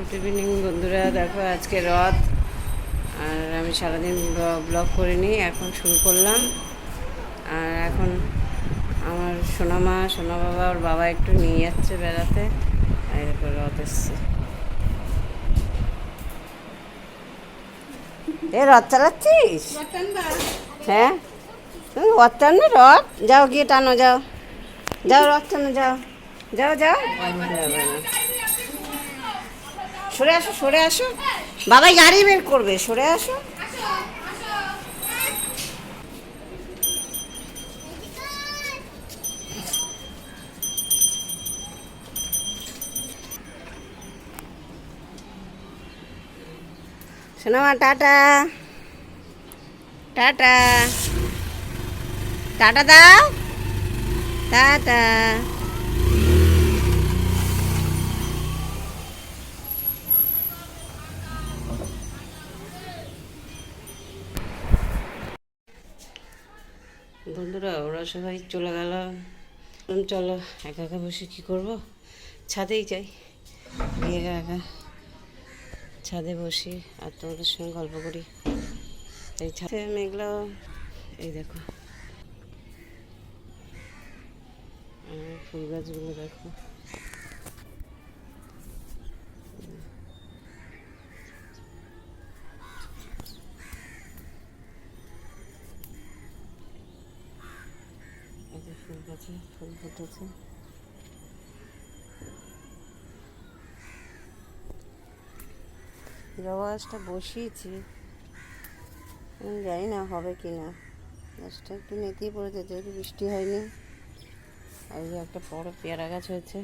Good evening বন্ধুরা। দেখো, আজকে রথ। আর আমি সারাদিন ব্লগ করিনি, এখন শুরু করলাম। আর এখন আমার সোনা মা সোনা বাবা ওর বাবা একটু নিয়ে যাচ্ছে বেড়াতে। আর এরপর রথ এসছে। এ, রথ চালাচ্ছিস? হ্যাঁ? তুমি রথ না, রথ। যাও, গিয়ে টানো, যাও। যাও, রথ টানো, যাও। যাও যাও। সরে আসো সরে আসো। বাবাই গাড়ি বের করবে, সরে আসো। শোনামা টাটা। টাটা। টাটা দাও। টাটা। বন্ধুরা, ওরা সবাই চলে গেল। চলো, একা একা বসে কী করব? ছাদেই যাই। গিয়ে একা ছাদে বসি আর তোমাদের সঙ্গে গল্প করি। এই ছাদে মেঘলা। এই দেখো। ফুল গাছগুলো দেখো এই যে ফুল ফুটেছে। জবা গাছটা বসিয়েছি। আমি জানি না হবে কি না গাছটা একটু নেতিয়ে পড়েছে, যেহেতু বৃষ্টি হয়নি। আর একটা বড় পেয়ারা গাছ হয়েছে।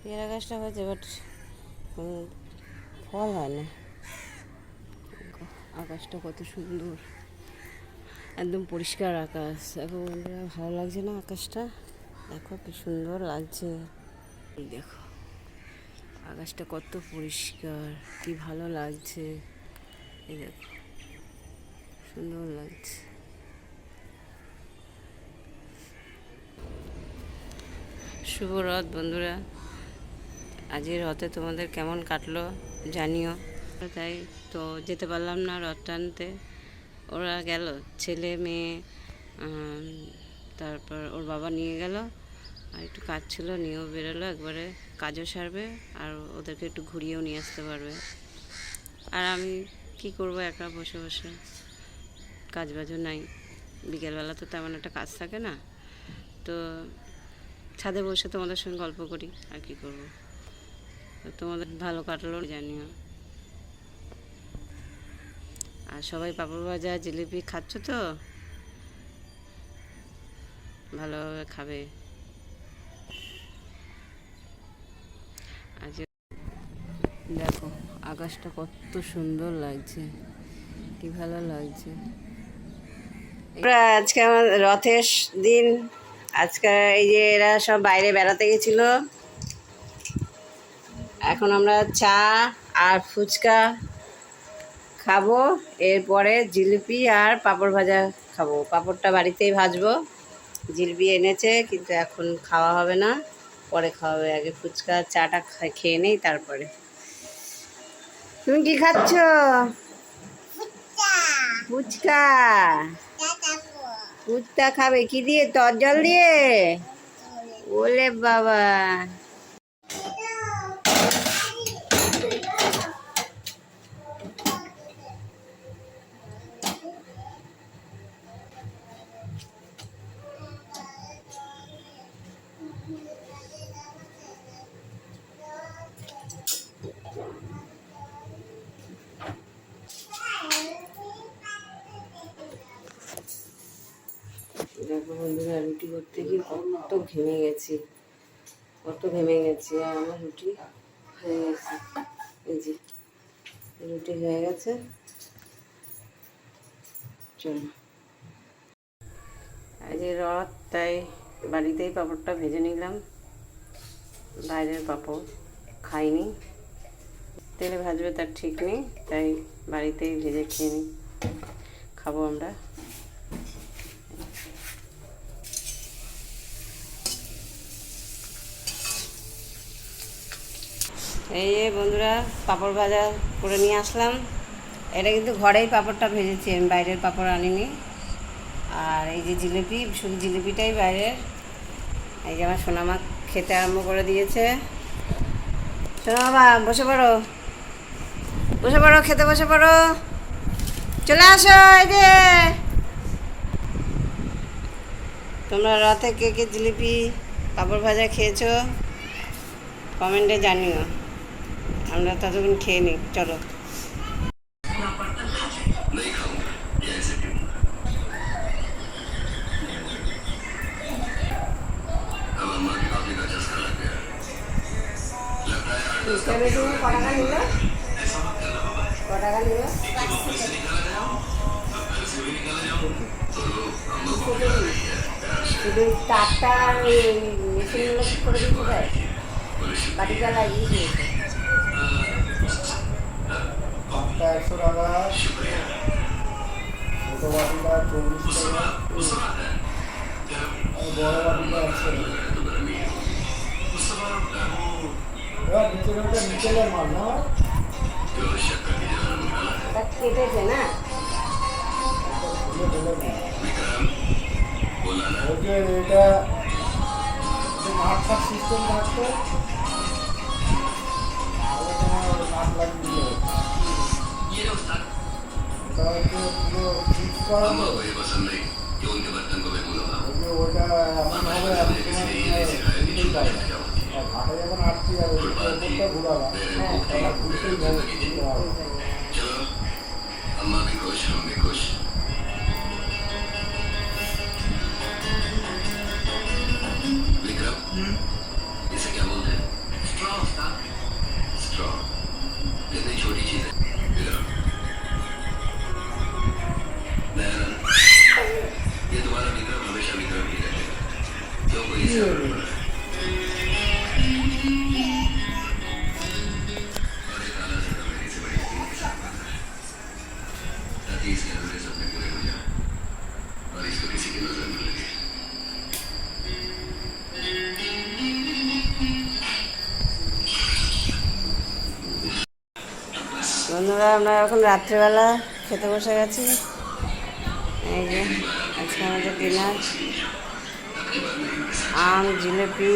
পেয়ারা গাছটা হয়েছে বাট ফল হয় না। আকাশটা কত সুন্দর। একদম পরিষ্কার আকাশ। দেখো বন্ধুরা, ভালো লাগছে না আকাশটা? দেখো কি সুন্দর লাগছে। দেখো, আকাশটা কত পরিষ্কার, কি ভালো লাগছে। এই দেখো, সুন্দর লাগছে। শুভ রথ বন্ধুরা। আজকের রথে তোমাদের কেমন কাটলো জানিও। তাই তো যেতে পারলাম না রথ টানতে। ওরা গেল, ছেলে, মেয়ে তারপর ওর বাবা নিয়ে গেল, আর একটু কাজ ছিল, নিয়েও বেরোলো, একবারে কাজও সারবে, আর ওদেরকে একটু ঘুরিয়েও নিয়ে আসতে পারবে। আর আমি কি করব, একা বসে বসে? কাজ বাজও নাই। বিকেলবেলা তো তেমন একটা কাজ থাকে না। তো ছাদে বসে তোমাদের সঙ্গে গল্প করি, আর কি করব? তোমাদের ভালো কাটলো, জানিও। আর সবাই পাপড় ভাজা, জিলিপি খাচ্ছ তো? ভালোভাবে খাবে। আজ দেখো, আকাশটা কত সুন্দর লাগছে। কি ভালো লাগছে। আজকে আমার রথের দিন। আজকে এই যে এরা সব বাইরে বেড়াতে গেছিল। এখন আমরা চা আর ফুচকা খাব, এরপরে জিলিপি আর পাঁপড় ভাজা খাব। পাঁপড়টা বাড়িতেই ভাজবো। জিলিপি এনেছে, কিন্তু এখন খাওয়া হবে না। পরে খাওয়া হবে আগে ফুচকা, চাটা খেয়ে নেই, তারপরে। তুমি কি খাচ্ছ? ফুচকা। ফুচকা খাবে। কি দিয়ে? তর জল দিয়ে? ওলে বাবা। বন্ধুরা, রুটি করতে গিয়ে কত ঘেমে গেছি, কত ঘেমে গেছি। আর আমার রুটি হয়ে গেছে। এই যে, রুটি হয়ে গেছে। চলো। যে রথ, তাই বাড়িতেই পাঁপড়টা ভেজে নিলাম। বাইরের পাঁপড় খাইনি। তেলে ভাজবে তার ঠিক নেই, তাই বাড়িতেই ভেজে খেয়ে নিই খাব আমরা। এই যে বন্ধুরা, পাঁপড় ভাজা করে নিয়ে আসলাম। এটা কিন্তু ঘরেই পাঁপড়টা ভেজেছি, আমি বাইরের পাঁপড় আনিনি। আর এই যে জিলিপি, শুধু জিলিপিটাই বাইরের। এই যে আমার সোনামা খেতে আরম্ভ করে দিয়েছে। সোনা বাবা বসে পড়ো। বসে পড়ো, খেতে বসে পড়ো। চলে আসো, এই যে। তোমরা রাতে কে কে জিলিপি, পাঁপড় ভাজা খেয়েছো, কমেন্টে জানিও। আমরা ততক্ষণ খেয়ে নিই চলো। চারটা মেশিনগুলো করে দিতে হয়? বাড়িটা লাগিয়ে দিয়েছে। একটা একশো টাকা। ছোটো বাটিটা চল্লিশ টাকা। বড় বাটিটা একশো টাকা। এবার নিচে একটা নিচেলের মাল না? কেটেছে না? এটা ফাট সিস্টেম থাকতো ওটা এমন হবে ঘাটে যখন আটকে যাবে ঘুরাবা ঘুরতেই হবে বন্ধুরা আমরা এখন রাত্রিবেলা খেতে বসে গেছি। এই যে আজকে আমাদের ডিনার আম জিলিপি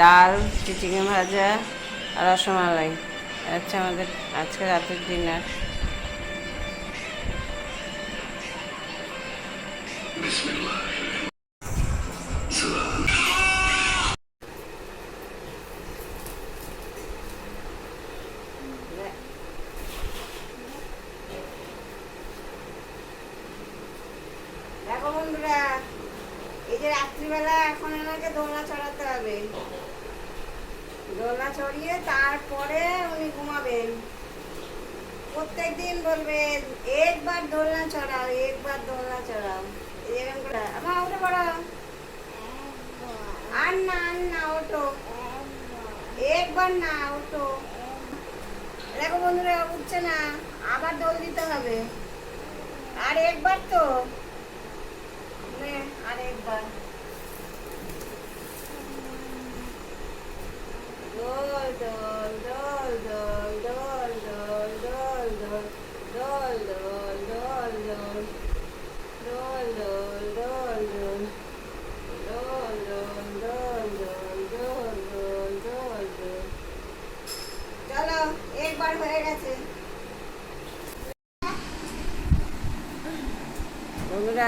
ডাল চিচিঙে ভাজা রসমালাই। আচ্ছা আমাদের আজকে রাতের ডিনার যে রাত্রিবেলা এখন এনাকে দোলনা চড়াতে হবে। দোলনা চড়িয়ে তারপরে উনি ঘুমাবেন প্রত্যেক দিন বলবেন একবার দোলনা চড়াও, একবার দোলনা চড়াও। এরকম করে। আমার উঠে পড়ো আর না আর না ওঠো। একবার না, ওঠো। দেখো বন্ধুরা, উঠছে না। আবার দোল দিতে হবে। আর একবার তো। নে, আর একবার দোল দোল দোল দোল দোল দোল দোল দোল দোল দোল দোল দোল দোল দোল দোল দোল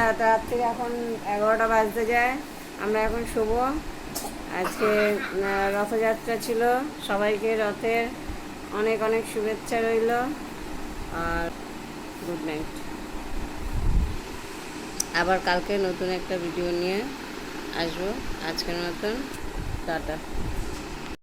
বন্ধুরা রাত থেকে এখন এগারোটা বাজতে যায়। আমরা এখন শুভ আজকে রথযাত্রা ছিল। সবাইকে রথের অনেক অনেক শুভেচ্ছা রইল। আর গুড নাইট। আবার কালকে নতুন একটা ভিডিও নিয়ে আসব। আজকের মতন, টাটা।